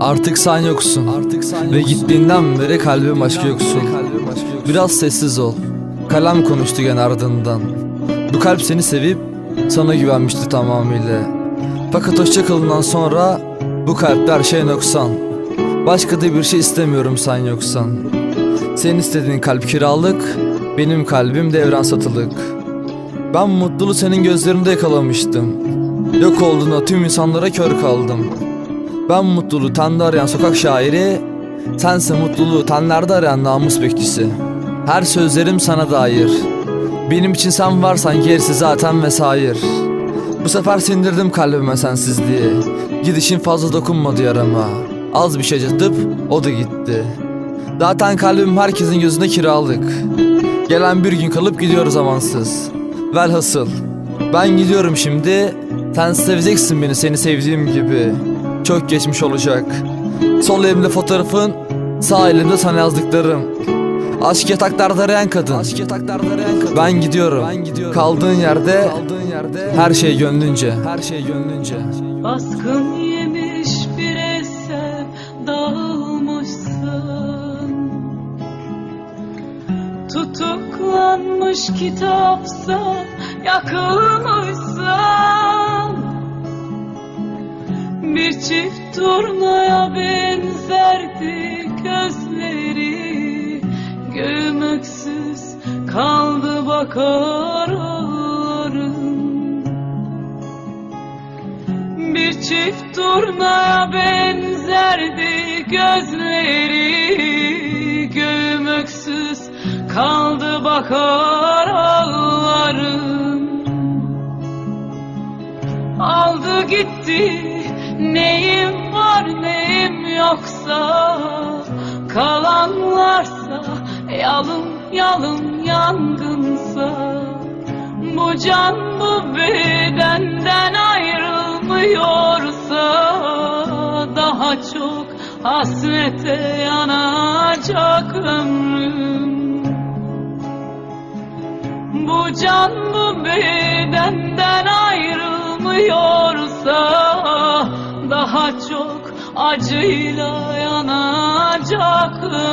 Artık sen yoksun. Artık sen Ve gittiğinden beri kalbim aşkı yoksun. Biraz sessiz ol. Kalem konuştu gene ardından. Bu kalp seni sevip sana güvenmişti tamamıyla. Fakat hoşça kalından sonra bu kalpte her şey noksan. Başka da bir şey istemiyorum sen yoksan. Senin istediğin kalp kiralık, benim kalbim de evren satılık. Ben mutluluğu senin gözlerinde yakalamıştım. Yok olduğunda tüm insanlara kör kaldım. Ben mutluluğu tende arayan sokak şairi, sense mutluluğu tenlerde arayan namus bekçisi. Her sözlerim sana dair. Benim için sen varsan gerisi zaten vesair. Bu sefer sindirdim kalbime sensizliği. Gidişin fazla dokunmadı yarama. Az bir şey acıtıp o da gitti. Zaten kalbim herkesin gözünde kiralık. Gelen bir gün kalıp gidiyor zamansız. Velhasıl ben gidiyorum şimdi. Sen seveceksin beni seni sevdiğim gibi. Çok geçmiş olacak. Sol elimde fotoğrafın, sağ elimde sana yazdıklarım. Aşk yataklarda arayan kadın. Aşk yataklarda arayan kadın. Ben gidiyorum. Ben gidiyorum. Kaldığın yerde, kaldığın yerde her şey gönlünce. Her şey gönlünce. Baskın yemiş bir eser dağılmışsın Tutuklanmış kitapsa yakılmışsın Bir çift turnaya benzerdi gözleri. Göğüm öksüz kaldı bakar ağlarım. Bir çift turnaya benzerdi gözleri. Göğüm öksüz kaldı bakar ağlarım. Aldı gitti neyim var neyim yoksa Kalanlarsa yalın yalın yangınsa bu can bu bedenden ayrılmıyorsa Daha çok hasrete yanacak ömrüm. Bu can bu bedenden ayrılmıyorsa Daha çok acıyla yanacak ömrüm